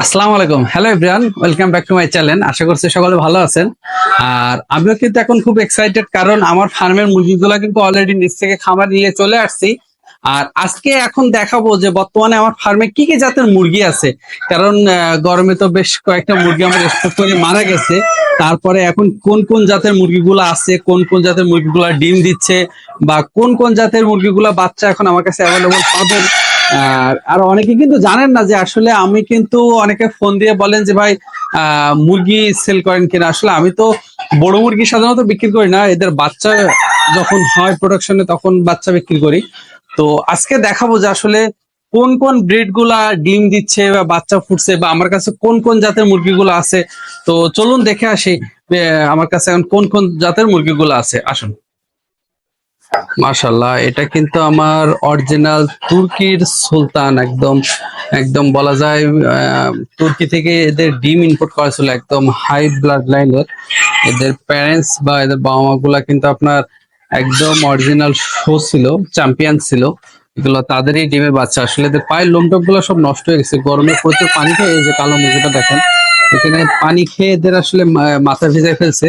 আসসালামু আলাইকুম। Hello everyone welcome back to my channel আশা করছি সকলে ভালো আছেন। আর আমিও কিন্তু এখন খুব এক্সাইটেড কারণ আমার ফার্মের মুরগিগুলো কিন্তু অলরেডি নিচ থেকে খামার নিয়ে চলে আসছি। আর আজকে এখন দেখাবো যে বর্তমানে আমার ফার্মে কি কি জাতের মুরগি আছে। কারণ গরমে তো বেশ কয়েকটা মুরগি আমার স্টক করে মারা গেছে। তারপরে এখন কোন কোন জাতের মুরগিগুলো আছে, কোন কোন জাতের মুরগিগুলো ডিম দিচ্ছে, বা কোন কোন জাতের মুরগিগুলো বাচ্চা এখন আমার কাছে অ্যাভেলেবল পাবেন। আর আর অনেকে কিন্তু জানেন না যে আসলে আমি কিন্তু অনেকে ফোন দিয়ে বলেন যে, ভাই মুরগি সেল করেন কিনা? আসলে আমি তো বড় মুরগি সাধারণত বিক্রি করি না। এদের বাচ্চা যখন হয় প্রোডাকশনে তখন বাচ্চা বিক্রি করি। তো আজকে দেখাবো যে আসলে কোন কোন ব্রিডগুলা ডিম দিচ্ছে বা বাচ্চা ফুটছে বা আমার কাছে কোন কোন জাতের মুরগিগুলো আছে। তো চলুন দেখে আসি আমার কাছে এখন কোন কোন জাতের মুরগিগুলো আছে। আসুন। মাশাল্লাহ এটা কিন্তু আমার অরিজিনাল তুর্কির সুলতান, একদম একদম বলা যায় তুর্কি থেকে এদের ডিম ইম্পোর্ট করা ছিল একদম হাই ব্লাড লাইনের এদের প্যারেন্টস বা এদের বাবা মা গুলা কিন্তু আপনার একদম অরিজিনাল শো ছিল চ্যাম্পিয়ন ছিল। এগুলো তাদেরই ডিমের বাচ্চা। আসলে এদের পায়ের লোমটপগুলো সব নষ্ট হয়ে গেছে। গরমে প্রচুর পানি খেয়ে যে কালো মুরগিটা দেখেন, এখানে পানি খেয়ে এদের আসলে মাথা ভিজায় ফেলছে।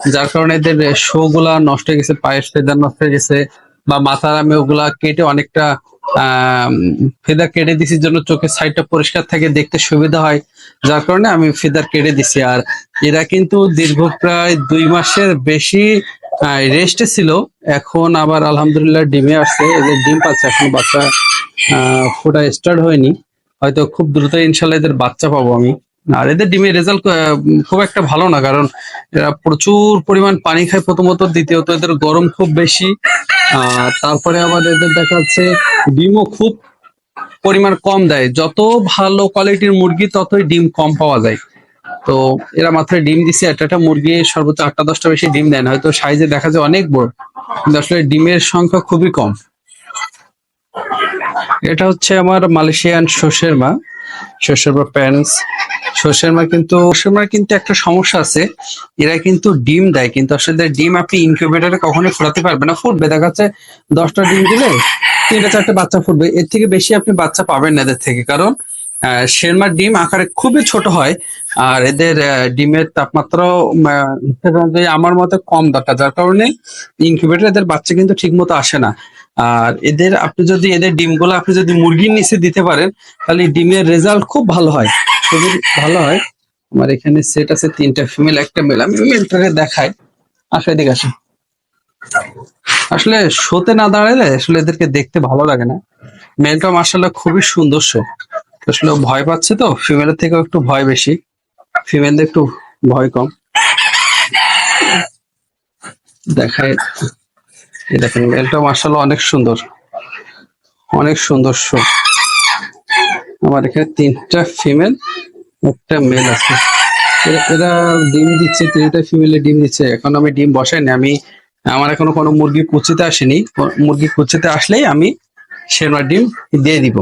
যার কারণে এদের শো গুলা নষ্ট হয়ে গেছে, পায়ের ফেদার নষ্ট হয়ে গেছে বা মাথার আমি ওগুলা কেটে অনেকটা ফেদার কেটে দিছি জন্য চোখের সাইডটা পরিষ্কার থাকে, দেখতে সুবিধা হয়। যার কারণে আমি ফেদার কেটে দিছি। আর এরা কিন্তু দীর্ঘ প্রায় দুই মাসের বেশি রেস্টে ছিল। এখন আবার আলহামদুলিল্লাহ ডিমে আসছে। এদের ডিম পাচ্ছে এখন, বাচ্চা ফোটা স্টার্ট হয়নি। হয়তো খুব দ্রুত ইনশাল্লাহ এদের বাচ্চা পাবো আমি। আর এদের ডিমের রেজাল্ট খুব একটা ভালো না, কারণ এরা প্রচুর পরিমাণ পানি খায় প্রথমত, দ্বিতীয়ত এদের গরম খুব বেশি। তারপরে আবার এদের দেখা যাচ্ছে ডিমও খুব পরিমাণ কম দেয়। যত ভালো কোয়ালিটির মুরগি, ততই ডিম কম পাওয়া যায়। তো এরা মাত্র ডিম দিছে, একটা একটা মুরগি সর্বোচ্চ আটটা, দশটা বেশি ডিম দেয় না, হয়তো সাইজে দেখা যায় অনেক বড়, কিন্তু আসলে ডিমের সংখ্যা খুবই কম। এটা হচ্ছে আমার মালয়েশিয়ান শস্যের মা। শস্যের প্যারেন্টস শস্যের মা কিন্তু শস্যের মার কিন্তু একটা সমস্যা আছে। এরা কিন্তু ডিম দেয়, কিন্তু আসলে ডিম আপনি ইনকিউবেটরে কখনোই ফোটাতে পারবেন না। ফুটবে, দেখা যাচ্ছে দশটা ডিম দিলে তিনটা, চারটে বাচ্চা ফুটবে। এর থেকে বেশি আপনি বাচ্চা পাবেন না এদের থেকে। কারণ শেরমার ডিম আকারে খুবই ছোট হয়। আর এদের ডিমের তাপমাত্রাও আমার মতে কম দরকার। যার কারণে ইনকিউবেটর এদের বাচ্চা কিন্তু ঠিক মতো আসে না। আর এদের আপনি যদি, এদের ডিমগুলো আপনি যদি মুরগির নিচে দিতে পারেন, তাহলে ডিমের রেজাল্ট খুব ভালো হয়। খুবই ভালো হয়। আমার এখানে সেট আছে তিনটা ফিমেল একটা মেল আমি মেলটাকে দেখাই। আসো এদিকে আসো। আসলে শোতে না দাঁড়ালে আসলে এদেরকে দেখতে ভালো লাগে না। মেলটা মার্শাল্লাহ খুবই সুন্দর শো আসলে ভয় পাচ্ছে তো ফিমেলের থেকেও একটু ভয় বেশি। ফিমেলদের একটু ভয় কম। দেখায় দেখেন মেলটা মার্শাল্লাহ অনেক সুন্দর। অনেক সুন্দর শো আমার এখানে তিনটা ফিমেল একটা মেল আছে। এরা ডিম দিচ্ছে, তিনটা ফিমেলে ডিম দিচ্ছে। এখন আমি ডিম বসাইনি আমি আমার এখনও কোনো মুরগি কুচিতে আসেনি। মুরগি কুচিতে আসলেই আমি সেরমার ডিম দিয়ে দিব।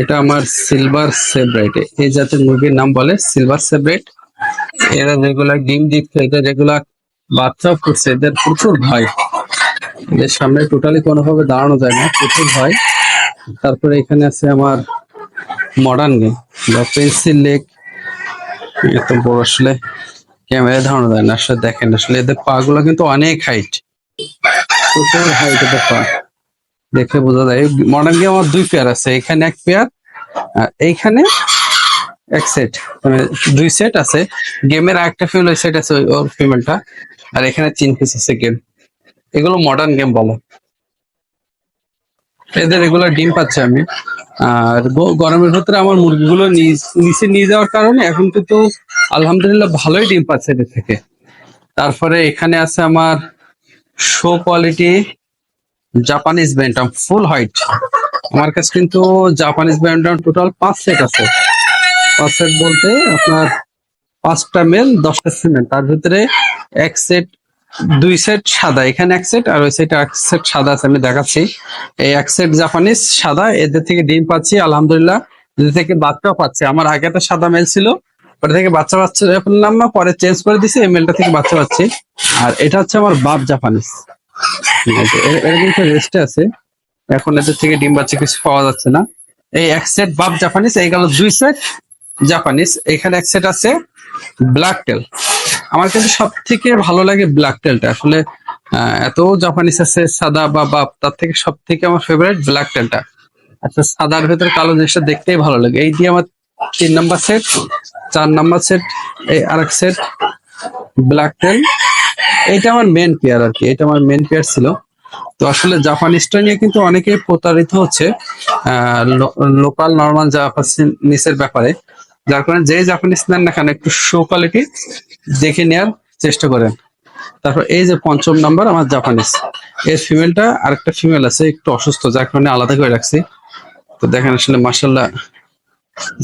এটা আমার সিলভার সেব্রাইট এই জাতের মুরগির নাম বলে সিলভার সেব্রাইট এরা রেগুলার ডিম দিচ্ছে, এটা রেগুলার বাচ্চা ফুটছে এদের প্রচুর ভয়। এদের সামনে টোটালি কোনোভাবে দাঁড়ানো যায় না, প্রচুর ভয়। তারপরে এখানে আছে আমার মডার্ন গেম বা পেন্সিল লেক এত বড় আসলে ক্যামেরা ধারণা দেয় না, আসলে দেখেন, আসলে এদের পা গুলো কিন্তু অনেক হাইট প্রচুর হাইট এদের পা। দেখে বোঝা যায় মডার্ন গেম আমার দুই পেয়ার আছে, এখানে এক পেয়ার আর এইখানে এক সেট মানে দুই সেট আছে। গেমের আরেকটা ফিমেল সেট আছে ওর ফিমেলটা আর এখানে তিন পিস আছে গেম এগুলো মডার্ন গেম বলে। এদের রেগুলার ডিম পাচ্ছে আমি। আর গরমের ভেতরে আমার মুরগিগুলো নিচে নিয়ে যাওয়ার কারণে এখন কিন্তু আলহামদুলিল্লাহ ভালোই ডিম পাচ্ছে এদের থেকে। তারপরে এখানে আছে আমার show quality Japanese bantam full white আমার কাছে কিন্তু জাপানিজ ব্যান্ডাম টোটাল পাঁচ সেট আছে। পাঁচ সেট বলতে আপনার পাঁচটা মেল দশটা ফিমেল তার ভিতরে এক সেট দুই সেট সাদা। এখানে এক সেট আর ওই সেট এক সেট সাদা আছে, আমি দেখাচ্ছি। এই এক সেট জাপানিজ সাদা, এদের থেকে ডিম পাচ্ছি, আলহামদুলিল্লাহ। এদের থেকে বাচ্চাও পাচ্ছি। আমার আগে তো সাদা মেল ছিল ওটা থেকে বাচ্চা বাচ্চা ফেললাম না পরে চেঞ্জ করে দিছি, এই মেলটা থেকে বাচ্চা পাচ্ছি। আর এটা হচ্ছে আমার বাপ জাপানিজ এর কিন্তু রেস্টে আছে। এখন এদের থেকে ডিম বাচ্চা কিছু পাওয়া যাচ্ছে না। এই এক সেট বাপ জাপানিজ এই গেল দুই সেট জাপানিজ এখানে এক সেট আছে ব্ল্যাক টেল আমার কিন্তু সব থেকে ভালো লাগে ব্ল্যাক টেলটা আসলে এত জাপানিস আছে, সাদা বা বাপ, তার থেকে সব থেকে আমার ফেভারিট ব্ল্যাক টেলটা আচ্ছা সাদার ভেতরে কালো জিনিসটা দেখতেই ভালো লাগে। এই দিয়ে আমার তিন নাম্বার সেট চার নাম্বার সেট এই আরেক সেট ব্ল্যাক টেল এইটা আমার মেন পেয়ার আর কি এটা আমার মেন পেয়ার ছিল। তো আসলে জাপানিজটা নিয়ে কিন্তু অনেকে প্রতারিত হচ্ছে লোকাল নর্মাল জাপানিসের ব্যাপারে। যার কারণে যে জাপানিজ নেন না কেন, একটু শো কোয়ালিটি দেখে নেওয়ার চেষ্টা করেন। তারপর এই যে পঞ্চম নাম্বার আমার জাপানিজ এর ফিমেলটা আরেকটা ফিমেল আছে, একটু অসুস্থ, যার কারণে আলাদা করে রাখছি। তো দেখেন আসলে মার্শাল্লাহ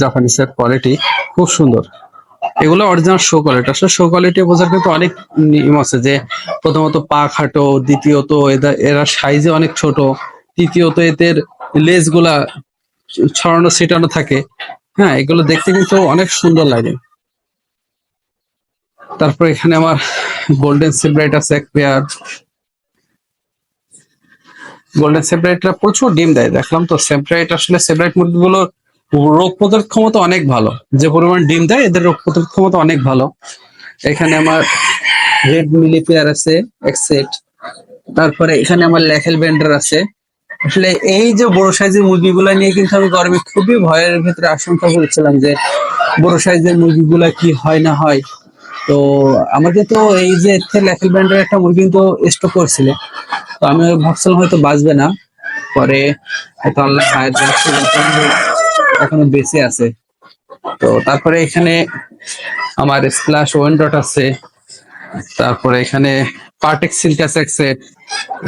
জাপানিজের কোয়ালিটি খুব সুন্দর। এগুলো অরিজিনাল শো কোয়ালিটি আসলে শো কোয়ালিটি বোঝার কিন্তু অনেক নিয়ম আছে যে প্রথমত পা খাটো, দ্বিতীয়ত এরা এরা সাইজে অনেক ছোট, তৃতীয়ত এদের লেজগুলা ছড়ানো, ছিটানো থাকে। হ্যাঁ এগুলো দেখতে কিন্তু অনেক সুন্দর লাগে। তারপর এখানে আমার গোল্ডেন সেব্রাইট আছে পেয়ার। গোল্ডেন সেব্রাইটরা প্রচুর ডিম দেয়, দেখলাম তো। সেব্রাইট আসলে সেব্রাইট মুরগিগুলোর রোগ প্রতিরোধ ক্ষমতা অনেক ভালো। যে পরিমাণ ডিম দেয়, এদের রোগ প্রতিরোধ ক্ষমতা অনেক ভালো। এখানে আমার রেড মিলি পেয়ার আছে, এক সেট তারপরে এখানে আমার লেখেল বেন্ডার আছে। আসলে এই যে বড় সাইজের মুরগিগুলা নিয়ে কিন্তু আমি গরমে খুবই ভয়ের ভেতরে আশঙ্কা করেছিলাম যে বড় সাইজের মুরগিগুলা কি হয় না হয়। তো আমাকে তো এই যে লেখেল ব্যান্ডের একটা মুরগি কিন্তু স্টক করছিল। তো আমি ভাবছিলাম হয়তো বাঁচবে না। পরে হয়তো আল্লাহ এখনও বেঁচে আছে। তো তারপরে এখানে আমার স্প্লাশ ওয়েন ডট আছে। তারপরে এখানে পার্টেক্স সিল্ক আছে।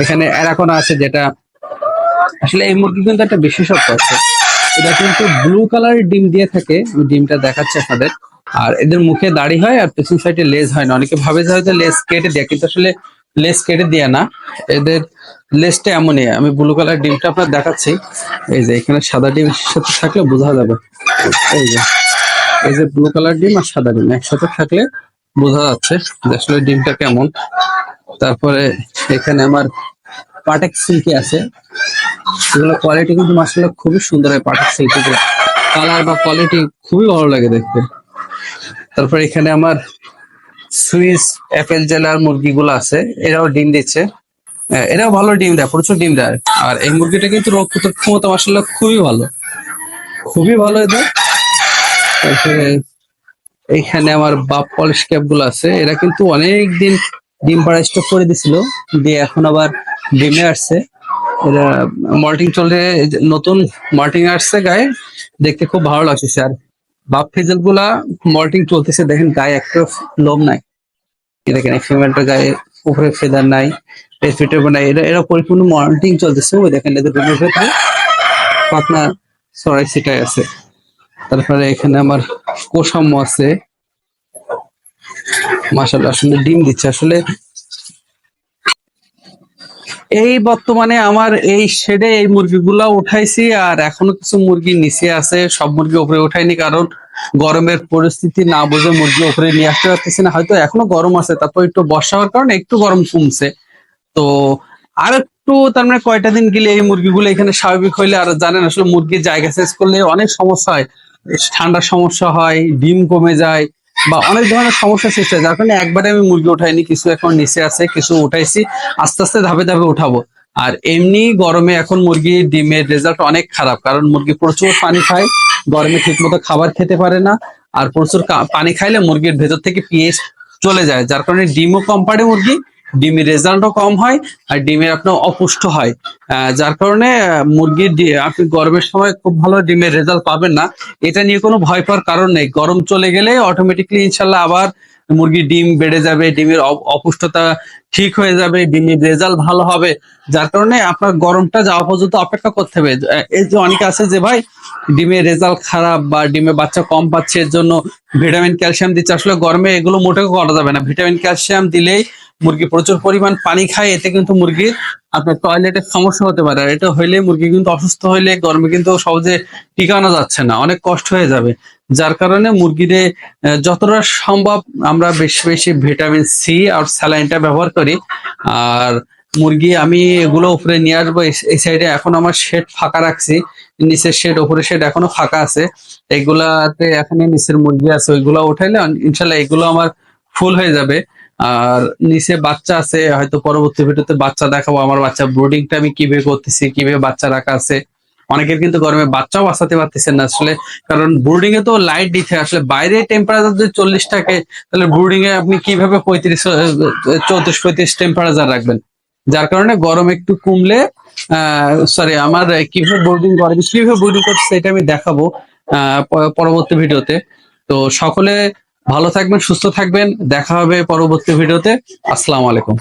এখানে অ্যারাকোনা আছে যেটা আসলে এই মুরগি কিন্তু একটা বিশেষত্ব আছে। এটা কিন্তু ব্লু কালারের ডিম দিয়ে থাকে আমি ডিমটা দেখাচ্ছি আপনাদের। আর এদের মুখে দাড়ি হয় আর পেছন সাইডে লেজ হয় না। অনেকে ভাবে যে হয়তো লেজ কেটে দেয়, কিন্তু আসলে লেজ কেটে দেয়া না। এদের লেজটা এমনই, আমি ব্লু কালার ডিমটা আপনার দেখাচ্ছি। এই যে এখানে সাদা ডিম সাথে থাকলে বোঝা যাবে। এই যে এই যে ব্লু কালার ডিম আর সাদা ডিম একসাথে থাকলে বোঝা যাচ্ছে যে আসলে ডিমটা কেমন। তারপরে এখানে আমার পাটেক সিল্কি আছে। এগুলো কোয়ালিটি কিন্তু মাসাল্লাহ খুবই সুন্দর হয় পাটেক সিল্কি গুলো কালার বা কোয়ালিটি খুবই ভালো লাগে দেখতে। তারপর এখানে আমার সুইস অ্যাপেল জেলার মুরগিগুলো আছে এরাও ডিম দিচ্ছে। হ্যাঁ, এরাও ভালো ডিম দেয় প্রচুর ডিম দেয়। আর এই মুরগিটা কিন্তু রোগ প্রতিরোধ ক্ষমতা মাসাল্লাহ খুবই ভালো। খুবই ভালো এদের। তারপরে এইখানে আমার বাপ পলিশ ক্যাপগুলো আছে এরা কিন্তু অনেক দিন ডিম পাড়া স্টক করে দিছিল দিয়ে এখন আবার ডিমে আসছে। এরা মল্টিং চলে নতুন মল্টিং আসছে গায়ে, দেখতে খুব ভালো লাগছে আর বাপ ফেজেলগুলা মল্টিং চলতেছে, দেখেন গায়ে একটা লোম নাই। দেখেন ফিমেলটার গায়ে উপরে ফেদার নাই রেসপিটের নাই, এরা এরা পরিপূর্ণ মল্টিং চলতেছে, ওই দেখেন এদের রুমের ভেতরে পাতনা সরাই সিটাই আছে। তারপরে এখানে আমার কোসাম্য আছে। মাসাল্লাহ আসলে ডিম দিচ্ছে। আসলে এই বর্তমানে আমার এই শেডে এই মুরগিগুলা উঠাইছি আর এখনও কিছু মুরগি নিচে আছে। সব মুরগি উপরে উঠাইনি কারণ গরমের পরিস্থিতি না বুঝে মুরগি উপরে নিয়ে আসতে পারতেছি না। হয়তো এখনও গরম আছে, তারপর একটু বর্ষা হওয়ার কারণে একটু গরম কমছে। তো আর একটু তার মানে কয়টা দিন গেলে এই মুরগিগুলো এখানে স্বাভাবিক হইলে আর জানেন আসলে মুরগির জায়গা শেষ করলে অনেক সমস্যা হয়। ঠান্ডার সমস্যা হয়, ডিম কমে যায় বা অনেক ধরনের সমস্যা সৃষ্টি হয়, যার কারণে একবারে আমি মুরগি উঠাইনি, কিছু এখন নিচে আছে, কিছু উঠাইছি, আস্তে আস্তে ধাপে ধাপে উঠাবো। আর এমনি গরমে এখন মুরগি ডিমের রেজাল্ট অনেক খারাপ, কারণ মুরগি প্রচুর পানি খায়, গরমে ঠিকমতো খাবার খেতে পারে না, আর প্রচুর পানি খাইলে মুরগির ভেতর থেকে পিএস চলে যায়, যার কারণে ডিমও কম পারে মুরগি ডিমের রেজাল্টও কম হয় আর ডিমের আপনার অপুষ্ট হয়। যার কারণে মুরগির আপনি গরমের সময় খুব ভালো ডিমের রেজাল্ট পাবেন না। এটা নিয়ে কোনো ভয় পাওয়ার কারণ নেই। গরম চলে গেলে অটোমেটিকলি ইনশাল্লাহ আবার মুরগির ডিম বেড়ে যাবে, ডিমের অপুষ্টতা ঠিক হয়ে যাবে, ডিমের রেজাল্ট ভালো হবে। যার কারণে আপনার গরমটা যাওয়া পর্যন্ত অপেক্ষা করতে হবে। এই যে অনেকে আছে যে ভাই, ডিমের রেজাল্ট খারাপ বা ডিমে বাচ্চা কম পাচ্ছে, এর জন্য ভিটামিন, ক্যালসিয়াম দিচ্ছে। আসলে গরমে এগুলো মোটেও করা যাবে না। ভিটামিন, ক্যালসিয়াম দিলেই মুরগি প্রচুর পরিমাণ পানি খায়, এতে কিন্তু মুরগির আপনার টয়লেটের সমস্যা হতে পারে। আর এটা হইলে মুরগি কিন্তু অসুস্থ হইলে গরমে কিন্তু সহজে টিকানো যাচ্ছে না। অনেক কষ্ট হয়ে যাবে। যার কারণে মুরগিরে যতটা সম্ভব আমরা বেশি বেশি ভিটামিন সি আর স্যালাইনটা ব্যবহার করি। আর মুরগি আমি এগুলো উপরে নিয়ে আসব, এই- সাইডে এখন আমার শেড ফাঁকা রাখছি। নিচের শেড উপরে শেড এখনও ফাঁকা আছে। এগুলাতে এখানে নিচের মুরগি আছে, ওইগুলো উঠাইলে ইনশাল্লাহ এগুলো আমার ফুল হয়ে যাবে। আর নিচে বাচ্চা আছে, হয়তো পরবর্তী ভিডিওতে বাচ্চা দেখাবো। আমার বাচ্চা ব্রুডিংটা আমি কীভাবে করতেছি, কীভাবে বাচ্চা রাখা আছে। অনেকের কিন্তু গরমে বাচ্চাও বাঁচাতে পারতেছেন না আসলে। কারণ বোর্ডিং এ তো লাইট দিতে আসলে বাইরে টেম্পারেচার যদি চল্লিশ থাকে, তাহলে বোর্ডিং এ আপনি কীভাবে পঁয়ত্রিশ চৌত্রিশ, পঁয়ত্রিশ টেম্পারেচার রাখবেন? যার কারণে গরম একটু কমলে সরি আমার কীভাবে বোর্ডিং গরম কীভাবে বোর্ডিং করছে সেটা আমি দেখাবো পরবর্তী ভিডিওতে। তো সকলে ভালো থাকবেন, সুস্থ থাকবেন। দেখা হবে পরবর্তী ভিডিওতে। আসসালামু আলাইকুম।